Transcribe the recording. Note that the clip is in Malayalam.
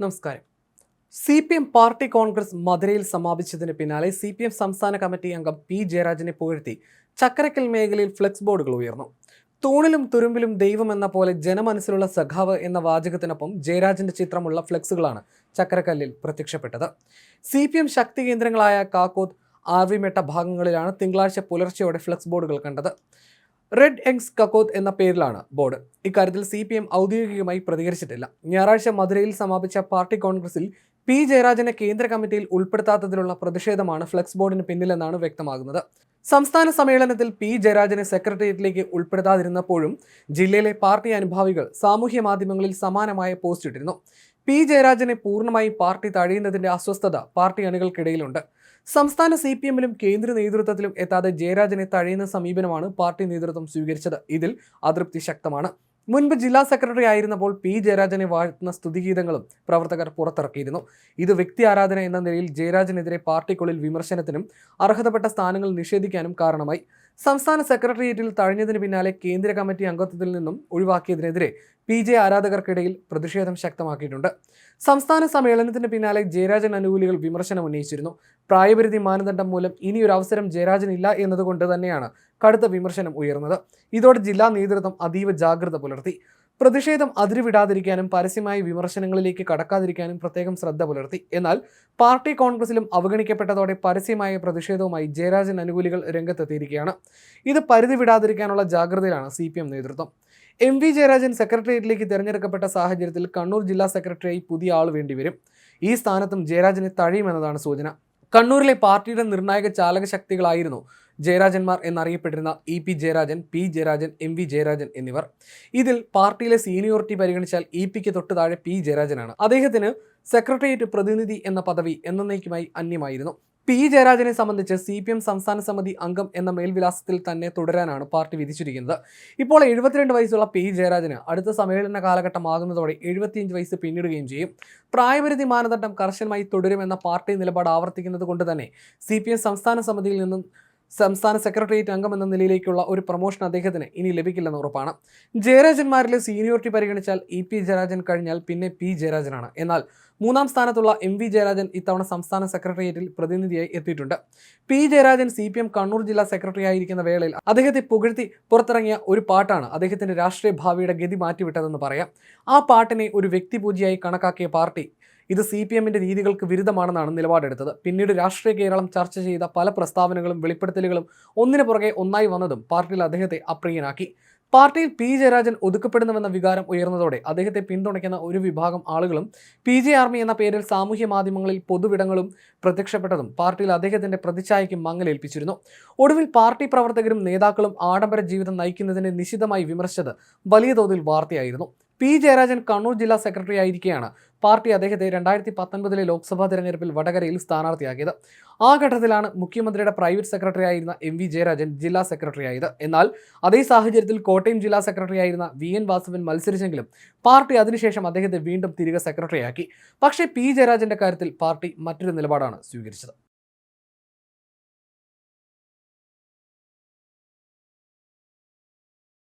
നമസ്കാരം. C P M party congress മധുരയിൽ സമാപിച്ചതിന് പിന്നാലെ സി പി എം സംസ്ഥാന കമ്മിറ്റി അംഗം പി ജയരാജനെ പുകഴ്ത്തി ചക്കരക്കൽ മേഖലയിൽ ഫ്ലെക്സ് ബോർഡുകൾ ഉയർന്നു. തൂണിലും തുരുമ്പിലും ദൈവം എന്ന പോലെ ജനമനസ്സിലുള്ള സഖാവ് എന്ന വാചകത്തിനൊപ്പം ജയരാജന്റെ ചിത്രമുള്ള ഫ്ലെക്സുകളാണ് ചക്കരക്കല്ലിൽ പ്രത്യക്ഷപ്പെട്ടത്. സി പി എം ശക്തി കേന്ദ്രങ്ങളായ കാക്കോത്ത് ആർവിമെട്ട ഭാഗങ്ങളിലാണ് തിങ്കളാഴ്ച പുലർച്ചെയോടെ ഫ്ലെക്സ് ബോർഡുകൾ കണ്ടത്. റെഡ് എങ്സ് കക്കോത്ത് എന്ന പേരിലാണ് ബോർഡ്. ഇക്കാര്യത്തിൽ സി പി എം ഔദ്യോഗികമായി പ്രതികരിച്ചിട്ടില്ല. ഞായറാഴ്ച മധുരയിൽ സമാപിച്ച പാർട്ടി കോൺഗ്രസിൽ പി ജയരാജനെ കേന്ദ്ര കമ്മിറ്റിയിൽ ഉൾപ്പെടുത്താത്തതിലുള്ള പ്രതിഷേധമാണ് ഫ്ലെക്സ് ബോർഡിന് പിന്നിലെന്നാണ് വ്യക്തമാകുന്നത്. സംസ്ഥാന സമ്മേളനത്തിൽ പി ജയരാജനെ സെക്രട്ടേറിയറ്റിലേക്ക് ഉൾപ്പെടുത്താതിരുന്നപ്പോഴും ജില്ലയിലെ പാർട്ടി അനുഭാവികൾ സാമൂഹ്യ മാധ്യമങ്ങളിൽ സമാനമായ പോസ്റ്റ് ഇട്ടിരുന്നു. പി ജയരാജനെ പൂർണമായി പാർട്ടി തഴയുന്നതിന്റെ അസ്വസ്ഥത പാർട്ടി അണികൾക്കിടയിലുണ്ട്. സംസ്ഥാന സി പി എമ്മിലും കേന്ദ്ര നേതൃത്വത്തിലും എത്താതെ ജയരാജനെ തഴയുന്ന സമീപനമാണ് പാർട്ടി നേതൃത്വം സ്വീകരിച്ചത്. ഇതിൽ അതൃപ്തി ശക്തമാണ്. മുൻപ് ജില്ലാ സെക്രട്ടറി ആയിരുന്നപ്പോൾ പി ജയരാജനെ വാഴ്ത്തുന്ന സ്തുതിഗീതങ്ങളും പ്രവർത്തകർ പുറത്തിറക്കിയിരുന്നു. ഇത് വ്യക്തി ആരാധന എന്ന നിലയിൽ ജയരാജനെതിരെ പാർട്ടിക്കുള്ളിൽ വിമർശനത്തിനും അർഹതപ്പെട്ട സ്ഥാനങ്ങൾ നിഷേധിക്കാനും കാരണമായി. സംസ്ഥാന സെക്രട്ടേറിയറ്റിൽ തഴഞ്ഞതിന് പിന്നാലെ കേന്ദ്ര കമ്മിറ്റി അംഗത്വത്തിൽ നിന്നും ഒഴിവാക്കിയതിനെതിരെ പി ജെ ആരാധകർക്കിടയിൽ പ്രതിഷേധം ശക്തമാക്കിയിട്ടുണ്ട്. സംസ്ഥാന സമ്മേളനത്തിന് പിന്നാലെ ജയരാജൻ അനുകൂലികൾ വിമർശനം ഉന്നയിച്ചിരുന്നു. പ്രായപരിധി മാനദണ്ഡം മൂലം ഇനിയൊരു അവസരം ജയരാജൻ ഇല്ല എന്നതുകൊണ്ട് തന്നെയാണ് കടുത്ത വിമർശനം ഉയർന്നത്. ഇതോടെ ജില്ലാ നേതൃത്വം അതീവ ജാഗ്രത പുലർത്തി. പ്രതിഷേധം അതിരുവിടാതിരിക്കാനും പരസ്യമായ വിമർശനങ്ങളിലേക്ക് കടക്കാതിരിക്കാനും പ്രത്യേകം ശ്രദ്ധ പുലർത്തി. എന്നാൽ പാർട്ടി കോൺഗ്രസിലും അവഗണിക്കപ്പെട്ടതോടെ പരസ്യമായ പ്രതിഷേധവുമായി ജയരാജൻ അനുകൂലികൾ രംഗത്തെത്തിയിരിക്കുകയാണ്. ഇത് പരിധി വിടാതിരിക്കാനുള്ള ജാഗ്രതയിലാണ് സി നേതൃത്വം. എം വി ജയരാജൻ സെക്രട്ടേറിയറ്റിലേക്ക് തിരഞ്ഞെടുക്കപ്പെട്ട സാഹചര്യത്തിൽ കണ്ണൂർ ജില്ലാ സെക്രട്ടറിയായി പുതിയ ആൾ വേണ്ടിവരും ഈ സ്ഥാനത്തും ജയരാജനെ തഴയുമെന്നതാണ് സൂചന. കണ്ണൂരിലെ പാർട്ടിയുടെ നിർണായക ചാലക ശക്തികളായിരുന്നു ജയരാജന്മാർ എന്നറിയപ്പെട്ടിരുന്ന E P Jayarajan P Jayarajan M V Jayarajan എന്നിവർ. ഇതിൽ പാർട്ടിയിലെ സീനിയോറിറ്റി പരിഗണിച്ചാൽ ഇ പിക്ക് തൊട്ട് താഴെ പി ജയരാജനാണ്. അദ്ദേഹത്തിന് സെക്രട്ടേറിയറ്റ് പ്രതിനിധി എന്ന പദവി എന്നേക്കുമായി അന്യമായിരുന്നു. പി ജയരാജനെ സംബന്ധിച്ച് സി പി എം സംസ്ഥാന സമിതി അംഗം എന്ന മേൽവിലാസത്തിൽ തന്നെ തുടരാനാണ് പാർട്ടി വിധിച്ചിരിക്കുന്നത്. ഇപ്പോൾ എഴുപത്തിരണ്ട് വയസ്സുള്ള പി ജയരാജന് അടുത്ത സമ്മേളന കാലഘട്ടമാകുന്നതോടെ എഴുപത്തിയഞ്ച് വയസ്സ് പിന്നിടുകയും ചെയ്യും. പ്രായപരിധി മാനദണ്ഡം കർശനമായി തുടരുമെന്ന പാർട്ടി നിലപാട് ആവർത്തിക്കുന്നത് കൊണ്ട് തന്നെ സി സംസ്ഥാന സമിതിയിൽ നിന്നും സംസ്ഥാന സെക്രട്ടേറിയറ്റ് അംഗം എന്ന നിലയിലേക്കുള്ള ഒരു പ്രൊമോഷൻ അദ്ദേഹത്തിന് ഇനി ലഭിക്കില്ലെന്ന് ഉറപ്പാണ്. ജയരാജന്മാരിലെ സീനിയോറിറ്റി പരിഗണിച്ചാൽ ഇ പി ജയരാജൻ കഴിഞ്ഞാൽ പിന്നെ പി ജയരാജനാണ്. എന്നാൽ മൂന്നാം സ്ഥാനത്തുള്ള എം വി ജയരാജൻ ഇത്തവണ സംസ്ഥാന സെക്രട്ടേറിയറ്റിൽ പ്രതിനിധിയായി എത്തിയിട്ടുണ്ട്. P Jayarajan C P M Kannur ജില്ലാ സെക്രട്ടറി ആയിരിക്കുന്ന വേളയിൽ അദ്ദേഹത്തെ പുകഴ്ത്തി പുറത്തിറങ്ങിയ ഒരു പാട്ടാണ് അദ്ദേഹത്തിന്റെ രാഷ്ട്രീയ ഭാവിയുടെ ഗതി മാറ്റിവിട്ടതെന്ന് പറയാം. ആ പാട്ടിനെ ഒരു വ്യക്തിപൂജയായി കണക്കാക്കിയ പാർട്ടി ഇത് സി പി എമ്മിന്റെ രീതികൾക്ക് വിരുദ്ധമാണെന്നാണ് നിലപാടെടുത്തത്. പിന്നീട് രാഷ്ട്രീയ കേരളം ചർച്ച ചെയ്ത പല പ്രസ്താവനകളും വെളിപ്പെടുത്തലുകളും ഒന്നിനു പുറകെ ഒന്നായി വന്നതും പാർട്ടിയിൽ അദ്ദേഹത്തെ അപ്രിയനാക്കി. പാർട്ടിയിൽ പി. ജയരാജൻ ഒതുക്കപ്പെടുന്നുവെന്ന വികാരം ഉയർന്നതോടെ അദ്ദേഹത്തെ പിന്തുണയ്ക്കുന്ന ഒരു വിഭാഗം ആളുകളും പി. ജെ. ആർമി എന്ന പേരിൽ സാമൂഹ്യ മാധ്യമങ്ങളിൽ പൊതുവിടങ്ങളും പ്രത്യക്ഷപ്പെട്ടതും പാർട്ടിയിൽ അദ്ദേഹത്തിന്റെ പ്രതിച്ഛായയ്ക്ക് മങ്ങലേൽപ്പിച്ചിരുന്നു. ഒടുവിൽ പാർട്ടി പ്രവർത്തകരും നേതാക്കളും ആഡംബര ജീവിതം നയിക്കുന്നതിനെ നിശിതമായി വിമർശിച്ചത് വലിയ തോതിൽ വാർത്തയായിരുന്നു. പി. ജയരാജൻ കണ്ണൂർ ജില്ലാ സെക്രട്ടറി ആയിരിക്കെയാണ് പാർട്ടി അദ്ദേഹത്തെ രണ്ടായിരത്തി പത്തൊൻപതിലെ ലോക്സഭാ തെരഞ്ഞെടുപ്പിൽ വടകരയിൽ സ്ഥാനാർത്ഥിയാക്കിയത്. ആ ഘട്ടത്തിലാണ് മുഖ്യമന്ത്രിയുടെ പ്രൈവറ്റ് സെക്രട്ടറി ആയിരുന്ന എം വി ജയരാജൻ ജില്ലാ സെക്രട്ടറി ആയത്. എന്നാൽ അതേ സാഹചര്യത്തിൽ കോട്ടയം ജില്ലാ സെക്രട്ടറി ആയിരുന്ന വി. എൻ. വാസവൻ മത്സരിച്ചെങ്കിലും പാർട്ടി അതിനുശേഷം അദ്ദേഹത്തെ വീണ്ടും തിരികെ സെക്രട്ടറിയാക്കി. പക്ഷേ പി. ജയരാജന്റെ കാര്യത്തിൽ പാർട്ടി മറ്റൊരു നിലപാടാണ് സ്വീകരിച്ചത്.